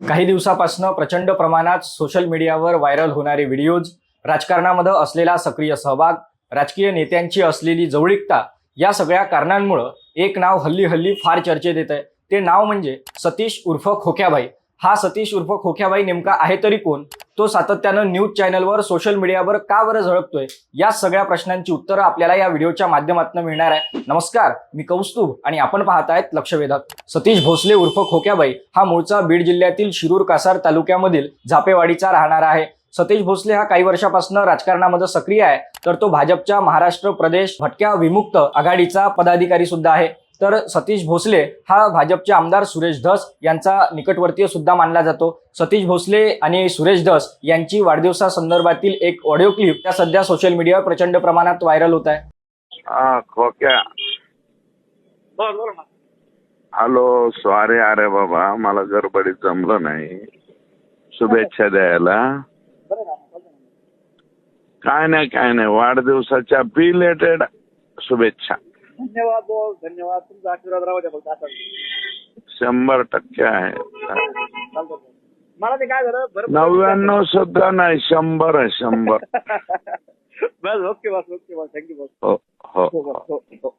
काही दिवसापासून प्रचंड प्रमाणात सोशल मीडियावर व्हायरल होणारे व्हिडिओज राजकारणामध्ये असलेला सक्रिय सहभाग राजकीय नेत्यांची असलेली जवळीकता या सगळ्या कारणांमुळं एक नाव हल्ली हल्ली फार चर्चेत येत आहे ते नाव म्हणजे सतीश उर्फ खोक्याबाई. हा सतीश उर्फ खोक्याबाई नेमका आहे तरी कोण? तो सातत्यानं न्यूज चॅनलवर सोशल मीडियावर का बरं झळकतोय? या सगळ्या प्रश्नांची उत्तरं आपल्याला या व्हिडिओच्या माध्यमातून मिळणार आहे. नमस्कार मी कौस्तुभ आणि आपण पाहत आहेत लक्षवेधक. सतीश भोसले उर्फ खोक्याबाई हा मूळचा बीड जिल्ह्यातील शिरूर कासार तालुक्यामधील झापेवाडीचा राहणारा आहे. सतीश भोसले हा काही वर्षापासून राजकारणामध्ये सक्रिय आहे तर तो भाजपच्या महाराष्ट्र प्रदेश भटक्या विमुक्त आघाडीचा पदाधिकारी सुद्धा आहे. तर सतीश भोसले हा भाजपचे आमदार सुरेश धस यांचा निकटवर्तीय सुद्धा मानला जातो. सतीश भोसले आणि सुरेश धस यांची वाढदिवसा संदर्भातील एक ऑडिओ क्लिप त्या सध्या सोशल मीडियावर प्रचंड प्रमाणात व्हायरल होत आहे. हा हॅलो सॉरी अरे बाबा मला गडबडीत जमलं नाही. शुभेच्छा द्यायला. काय नाही काय नाही. वाढदिवसाच्या बिलेटेड शुभेच्छा. धन्यवाद बोल धन्यवाद. तुमचा आशीर्वाद राहू द्या फक्त असं शंभर टक्के आहे. चालतं मला ते काय झालं बरं नव्याण्णव सुद्धा नाही शंभर आहे शंभर. बस ओके बस ओके बस. थँक्यू बस हो हो बस हो हो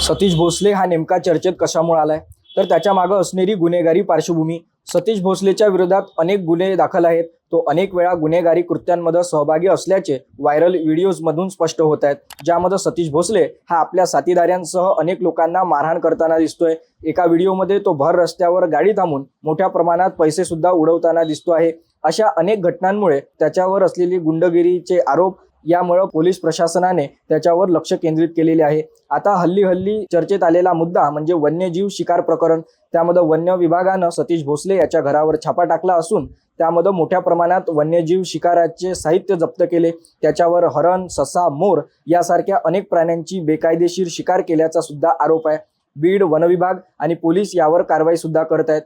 सतीश भोसले हा नेमका चर्चेत कशामुळे आलाय? तर त्याच्यामागे असणारी गुन्हेगारी पार्श्वभूमी सतीश भोसलेच्या विरोधात अनेक गुन्हे दाखल आहेत. तो अनेक वेळा गुन्हेगारी कृत्यांमध्ये सहभागी असल्याचे व्हायरल व्हिडिओजमधून स्पष्ट होत आहेत. ज्यामध्ये सतीश भोसले हा आपल्या साथीदारांसह अनेक लोकांना मारहाण करताना दिसतोय. एका व्हिडिओमध्ये तो भर रस्त्यावर गाडी थांबून मोठ्या प्रमाणात पैसे सुद्धा उडवताना दिसतो आहे. अशा अनेक घटनांमुळे त्याच्यावर असलेली गुंडगिरीचे आरोप यामुळे पोलीस प्रशासनाने त्याच्यावर लक्ष केंद्रित केलेले आहे. आता हल्ली हल्ली चर्चेत आलेला मुद्दा म्हणजे वन्यजीव शिकार प्रकरण. त्यामध्ये वन्य विभागानं सतीश भोसले याच्या घरावर छापा टाकला असून त्यामध्ये मोठ्या प्रमाणात वन्यजीव शिकाराचे साहित्य जप्त केले. त्याच्यावर हरण ससा मोर यासारख्या अनेक प्राण्यांची बेकायदेशीर शिकार केल्याचा सुद्धा आरोप आहे. बीड वनविभाग आणि पोलीस यावर कारवाई सुद्धा करत आहेत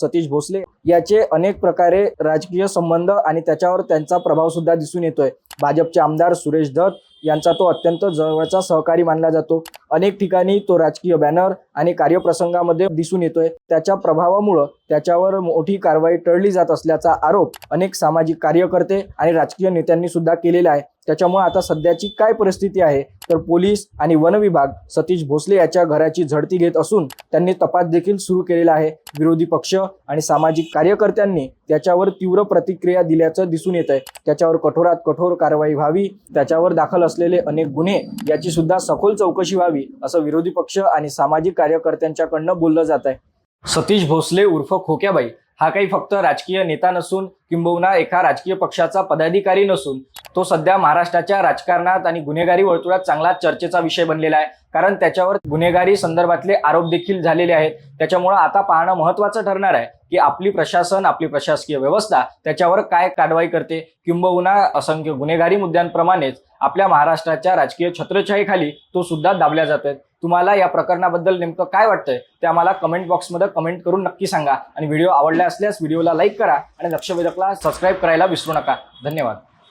सतीश भोसले याचे अनेक प्रकारे राजकीय संबंध आणि त्याच्यावर त्यांचा प्रभाव सुद्धा दिसून येतोय. भाजपचे आमदार सुरेश दत्त यांचा तो अत्यंत जवळचा सहकारी मानला जातो. अनेक ठिकाणी तो राजकीय बॅनर आणि कार्यप्रसंगामध्ये दिसून येतोय. त्याच्या प्रभावामुळं त्याच्यावर मोठी कारवाई टळली जात असल्याचा आरोप अनेक सामाजिक कार्यकर्ते आणि राजकीय नेत्यांनी सुद्धा केलेला आहे. त्याच्यामुळे आता सध्याची काय परिस्थिती आहे? तर पोलीस आणि वन विभाग सतीश भोसले याच्या घराची झडती घेत असून त्यांनी तपास देखील सुरू केलेला आहे. विरोधी पक्ष आणि सामाजिक कार्यकर्त्यांनी त्याच्यावर तीव्र प्रतिक्रिया दिल्याचं दिसून येत आहे. त्याच्यावर कठोरात कठोर कारवाई व्हावी त्याच्यावर दाखल असलेले अनेक गुन्हे याची सुद्धा सखोल चौकशी व्हावी असं विरोधी पक्ष आणि सामाजिक कार्यकर्त्यांच्याकडनं बोललं जात आहे. सतीश भोसले उर्फ खोक्याबाई हा काही फक्त राजकीय नेता नसून किंबहुना एका राजकीय पक्षाचा पदाधिकारी नसून तो सध्या महाराष्ट्राच्या राजकारणात आणि गुन्हेगारी वर्तुळात चांगला चर्चेचा विषय बनलेला आहे. कारण त्याच्यावर गुन्हेगारी संदर्भातले आरोप देखील झालेले आहेत. त्याच्यामुळं आता पाहणं महत्वाचं ठरणार आहे की आपली प्रशासन आपली प्रशासकीय व्यवस्था त्याच्यावर काय कारवाई करते. किंबहुना असंख्य गुन्हेगारी मुद्द्यांप्रमाणेच आपल्या महाराष्ट्राच्या राजकीय छत्रछाईखाली तो सुद्धा दाबल्या जातोय. तुम्हाला या प्रकरणाबद्दल नेमकं काय वाटतंय ते आम्हाला कमेंट बॉक्समध्ये कमेंट करून नक्की सांगा. आणि व्हिडिओ आवडला असल्यास व्हिडिओला लाईक करा आणि लक्षवेधकला सबस्क्राईब करायला विसरू नका. धन्यवाद.